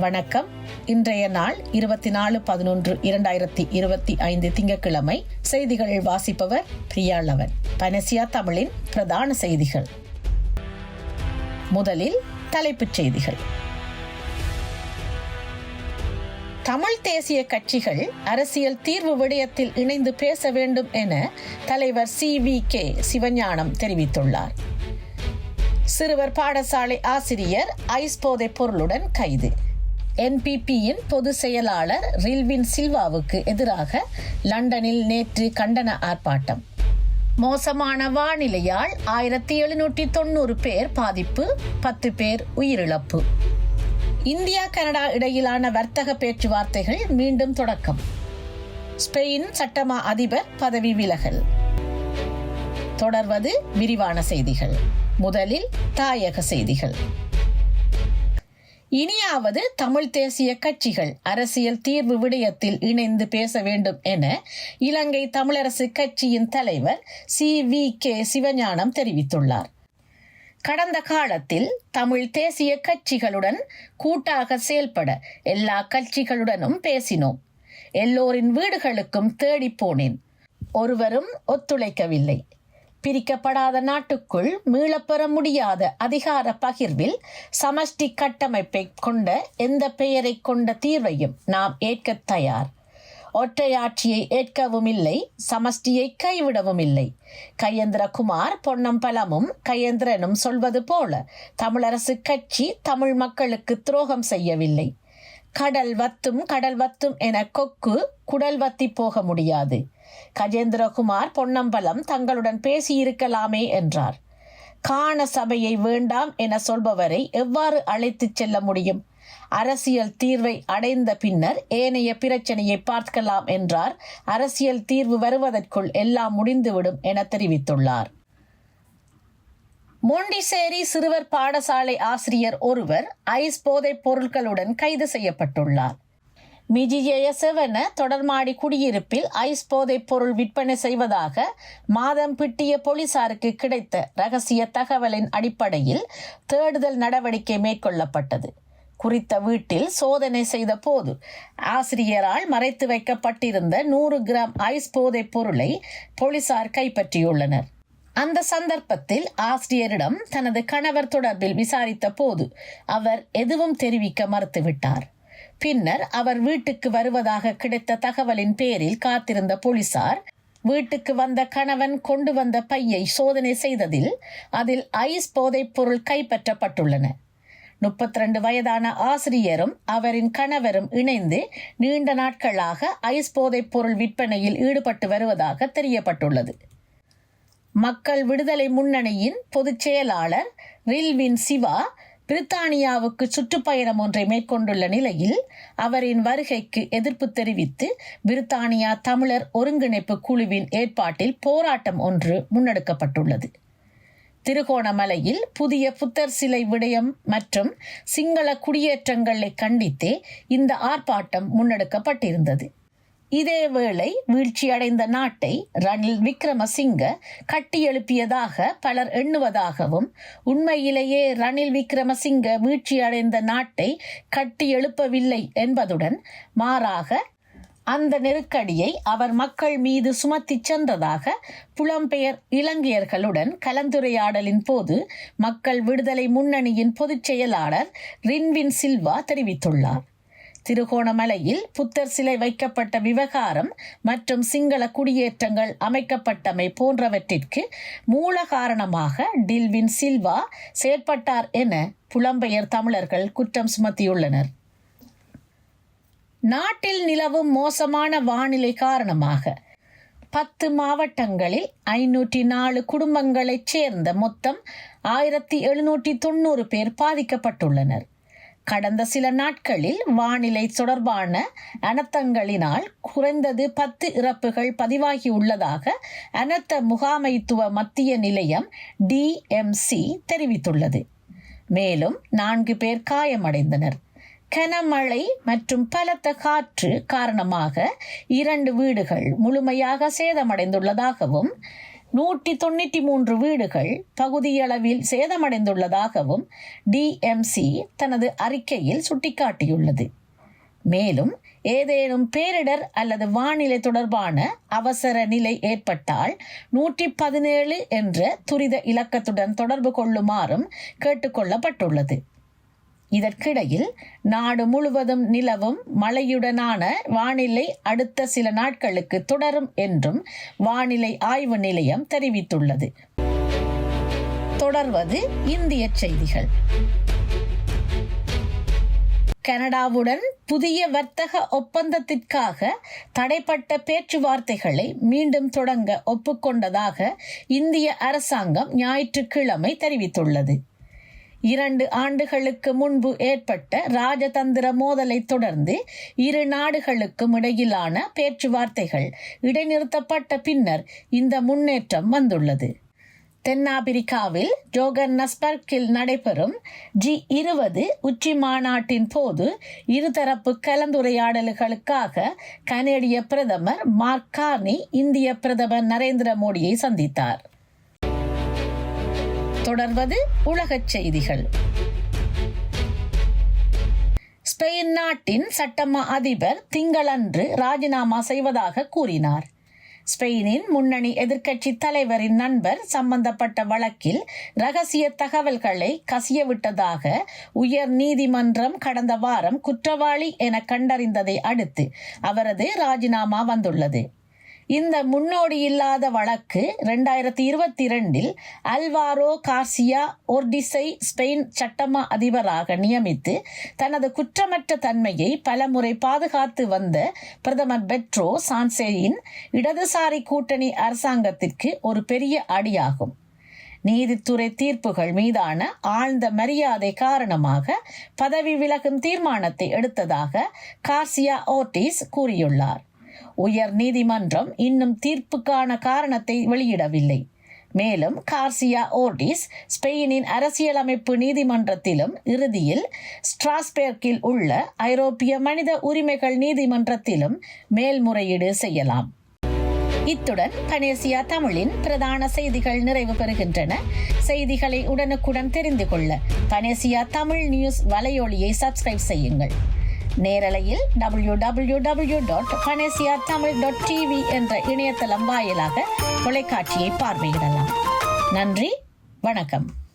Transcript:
வணக்கம். இன்றைய நாள் இருபத்தி நாலு பதினொன்று இரண்டாயிரத்தி இருபத்தி ஐந்து திங்கட்கிழமை. செய்திகள் வாசிப்பவர் பிரியாளவன். பனசியா தமிழின் பிரதான செய்திகள். முதலில் தலைப்புச் செய்திகள். தமிழ் தேசிய கட்சிகள் அரசியல் தீர்வு விடயத்தில் இணைந்து பேச வேண்டும் என தலைவர் சி வி கே சிவஞானம் தெரிவித்துள்ளார். சிறுவர் பாடசாலை ஆசிரியர் ஐஸ் போதை பொருளுடன் கைது. என்பிபியின் பொதுச் செயலாளர் ரில்வின் சில்வாவுக்கு எதிராக லண்டனில் நேற்று கண்டன ஆர்ப்பாட்டம். மோசமான வானிலையால் ஆயிரத்தி எழுநூற்றி தொண்ணூறு பேர் பாதிப்பு பத்து பேர் உயிரிழப்பு. இந்தியா கனடா இடையிலான வர்த்தக பேச்சுவார்த்தைகள் மீண்டும் தொடக்கம். ஸ்பெயின் சட்டமா அதிபர் பதவி விலகல். தொடர்வது விரிவான செய்திகள். முதலில் தாயக செய்திகள். இனியாவது தமிழ் தேசிய கட்சிகள் அரசியல் தீர்வு விடயத்தில் இணைந்து பேச வேண்டும் என இலங்கை தமிழரசு கட்சியின் தலைவர் சி வி கே சிவஞானம் தெரிவித்துள்ளார். கடந்த காலத்தில் தமிழ் தேசிய கட்சிகளுடன் கூட்டாக செயல்பட எல்லா கட்சிகளுடனும் பேசினோம். எல்லோரின் வீடுகளுக்கும் தேடிப் போனேன். ஒருவரும் ஒத்துழைக்கவில்லை. பிரிக்கப்படாத நாட்டுக்குள் மீளப்பெற முடியாத அதிகார பகிர்வில் சமஷ்டி கட்டமைப்பை கொண்ட எந்த பெயரை கொண்ட தீர்வையும் நாம் ஏற்க தயார். ஒற்றையாட்சியை ஏற்கவும் இல்லை சமஷ்டியை கைவிடவும் இல்லை. கையேந்திரகுமார் பொன்னம்பலமும் கையேந்திரனும் சொல்வது போல தமிழரசு கட்சி தமிழ் மக்களுக்கு துரோகம் செய்யவில்லை. கடல் வத்தும் கடல் வத்தும் என கொக்கு குடல் வத்தி போக முடியாது. கஜேந்திரகுமார் பொன்னம்பலம் தங்களுடன் பேசியிருக்கலாமே என்றார். காண சபையை வேண்டாம் என சொல்பவரை எவ்வாறு அழைத்துச் செல்ல முடியும்? அரசியல் தீர்வை அடைந்த பின்னர் ஏனைய பிரச்சனையை பார்க்கலாம் என்றார். அரசியல் தீர்வு வருவதற்குள் எல்லாம் முடிந்துவிடும் என தெரிவித்துள்ளார். மொண்டிசேரி சிறுவர் பாடசாலை ஆசிரியர் ஒருவர் ஐஸ் போதைப் பொருட்களுடன் கைது செய்யப்பட்டுள்ளார். மிஜிஜய செவன தொடர்மாடி குடியிருப்பில் ஐஸ் போதைப் பொருள் விற்பனை செய்வதாக மாதம் பிட்டிய போலீசாருக்கு கிடைத்த ரகசிய தகவலின் அடிப்படையில் தேடுதல் நடவடிக்கை மேற்கொள்ளப்பட்டது. குறித்த வீட்டில் சோதனை செய்த போது ஆசிரியரால் மறைத்து வைக்கப்பட்டிருந்த நூறு கிராம் ஐஸ் போதைப் பொருளை போலீசார் கைப்பற்றியுள்ளனர். அந்த சந்தர்ப்பத்தில் ஆசிரியரிடம் தனது கணவர் தொடர்பில் விசாரித்த போது அவர் எதுவும் தெரிவிக்க மறுத்துவிட்டார். பின்னர் அவர் வீட்டுக்கு வருவதாக கிடைத்த தகவலின் பேரில் காத்திருந்த போலீசார் வீட்டுக்கு வந்த கணவன் கொண்டு வந்த பையை சோதனை செய்ததில் அதில் ஐஸ் போதைப் பொருள் கைப்பற்றப்பட்டுள்ளன. முப்பத்தி ரெண்டு வயதான ஆசிரியரும் அவரின் கணவரும் இணைந்து நீண்ட நாட்களாக ஐஸ் போதைப் பொருள் விற்பனையில் ஈடுபட்டு வருவதாக தெரியப்பட்டுள்ளது. மக்கள் விடுதலை முன்னணியின் பொதுச் செயலாளர் ரில்வின் சிவா பிரித்தானியாவுக்கு சுற்றுப்பயணம் ஒன்றை மேற்கொண்டுள்ள நிலையில் அவரின் வருகைக்கு எதிர்ப்பு தெரிவித்து பிரித்தானியா தமிழர் ஒருங்கிணைப்பு குழுவின் ஏற்பாட்டில் போராட்டம் ஒன்று முன்னெடுக்கப்பட்டுள்ளது. திருகோணமலையில் புதிய புத்தர் சிலை விடயம் மற்றும் சிங்கள குடியேற்றங்களை கண்டித்தே இந்த ஆர்ப்பாட்டம் முன்னெடுக்கப்பட்டிருந்தது. இதேவேளை வீழ்ச்சியடைந்த நாட்டை ரணில் விக்ரமசிங்க கட்டியெழுப்பியதாக பலர் எண்ணுவதாகவும் உண்மையிலேயே ரணில் விக்ரமசிங்க வீழ்ச்சியடைந்த நாட்டை கட்டியெழுப்பவில்லை என்பதுடன் மாறாக அந்த நெருக்கடியை அவர் மக்கள் மீது சுமத்தி சென்றதாக புலம்பெயர் இலங்கையர்களுடன் கலந்துரையாடலின் போது மக்கள் விடுதலை முன்னணியின் பொதுச் செயலாளர் ரின்வின் சில்வா தெரிவித்துள்ளார். திருகோணமலையில் புத்தர் சிலை வைக்கப்பட்ட விவகாரம் மற்றும் சிங்கள குடியேற்றங்கள் அமைக்கப்பட்டமை போன்றவற்றிற்கு மூல காரணமாக டில்வின் சில்வா செயற்பட்டார் என புலம்பெயர் தமிழர்கள் குற்றம் சுமத்தியுள்ளனர். நாட்டில் நிலவும் மோசமான வானிலை காரணமாக பத்து மாவட்டங்களில் ஐநூற்றி நாலு குடும்பங்களைச் சேர்ந்த மொத்தம் ஆயிரத்தி எழுநூற்றி தொண்ணூறு பேர் பாதிக்கப்பட்டுள்ளனர். கடந்த சில நாட்களில் வானிலை தொடர்பான அனர்த்தங்களினால் குறைந்தது பத்து இறப்புகள் பதிவாகியுள்ளதாக அனர்த்த முகாமைத்துவ மத்திய நிலையம் டிஎம்சி தெரிவித்துள்ளது. மேலும் நான்கு பேர் காயமடைந்தனர். கனமழை மற்றும் பலத்த காற்று காரணமாக இரண்டு வீடுகள் முழுமையாக சேதமடைந்துள்ளதாகவும் நூற்றி தொண்ணூற்றி மூன்று வீடுகள் பகுதியளவில் சேதமடைந்துள்ளதாகவும் டிஎம்சி தனது அறிக்கையில் சுட்டிக்காட்டியுள்ளது. மேலும் ஏதேனும் பேரிடர் அல்லது வானிலை தொடர்பான அவசர நிலை ஏற்பட்டால் நூற்றி பதினேழு என்ற துரித இலக்கத்துடன் தொடர்பு கொள்ளுமாறும் கேட்டுக்கொள்ளப்பட்டுள்ளது. இதற்கிடையில் நாடு முழுவதும் நிலவும் மழையுடனான வானிலை அடுத்த சில நாட்களுக்கு தொடரும் என்றும் வானிலை ஆய்வு நிலையம் தெரிவித்துள்ளது. தொடர்வது இந்திய செய்திகள். கனடாவுடன் புதிய வர்த்தக ஒப்பந்தத்திற்காக தடைப்பட்ட பேச்சுவார்த்தைகளை மீண்டும் தொடங்க ஒப்புக்கொண்டதாக இந்திய அரசாங்கம் ஞாயிற்றுக்கிழமை தெரிவித்துள்ளது. இரண்டு ஆண்டுகளுக்கு முன்பு ஏற்பட்ட ராஜதந்திர மோதலை தொடர்ந்து இரு நாடுகளுக்கும் இடையிலான பேச்சுவார்த்தைகள் இடைநிறுத்தப்பட்ட பின்னர் இந்த முன்னேற்றம் வந்துள்ளது. தென்னாப்பிரிக்காவில் ஜோகன்னஸ்பர்க்கில் நடைபெறும் ஜி இருபது உச்சி மாநாட்டின் போது இருதரப்பு கலந்துரையாடல்களுக்காக கனேடிய பிரதமர் மார்க் கார்னி இந்திய பிரதமர் நரேந்திர மோடியை சந்தித்தார். தொடர்வது உலகச் செய்திகள். ஸ்பெயின் நாட்டின் சட்டம அதிபர் திங்களன்று ராஜினாமா செய்வதாக கூறினார். ஸ்பெயினின் முன்னணி எதிர்க்கட்சி தலைவரின் நண்பர் சம்பந்தப்பட்ட வழக்கில் ரகசிய தகவல்களை கசியவிட்டதாக உயர் நீதிமன்றம் கடந்த வாரம் குற்றவாளி என கண்டறிந்ததை அடுத்து அவரது ராஜினாமா வந்துள்ளது. இந்த முன்னோடி இல்லாத வழக்கு ரெண்டாயிரத்தி இருபத்தி இரண்டில் அல்வாரோ கார்சியா ஒர்டிசை ஸ்பெயின் சட்டமா அதிபராக நியமித்து தனது குற்றமற்ற தன்மையை பலமுறை பாதுகாத்து வந்த பிரதமர் பெட்ரோ சான்சேயின் இடதுசாரி கூட்டணி அரசாங்கத்திற்கு ஒரு பெரிய அடியாகும். நீதித்துறை தீர்ப்புகள் மீதான ஆழ்ந்த மரியாதை காரணமாக பதவி விலகும் தீர்மானத்தை எடுத்ததாக கார்சியா ஓர்டிஸ் கூறியுள்ளார். உயர் நீதிமன்றம் இன்னும் தீர்ப்புக்கான காரணத்தை வெளியிடவில்லை. மேலும் கார்சியா ஓர்டிஸ் ஸ்பெயினின் அரசியலமைப்பு நீதிமன்றத்திலும் இறுதியில் ஸ்ட்ராஸ்பேர்க்கில் உள்ள ஐரோப்பிய மனித உரிமைகள் நீதிமன்றத்திலும் மேல்முறையீடு செய்யலாம். இத்துடன் பனேசியா தமிழின் பிரதான செய்திகள் நிறைவு பெறுகின்றன. செய்திகளை உடனுக்குடன் தெரிந்து கொள்ள பனேசியா தமிழ் நியூஸ் வலையொலியை சப்ஸ்கிரைப் செய்யுங்கள். நேரலையில் W W W dot Panacea Tamil dot TV என்ற இணையதளம் வாயிலாக தொலைக்காட்சியை பார்வையிடலாம். நன்றி வணக்கம்.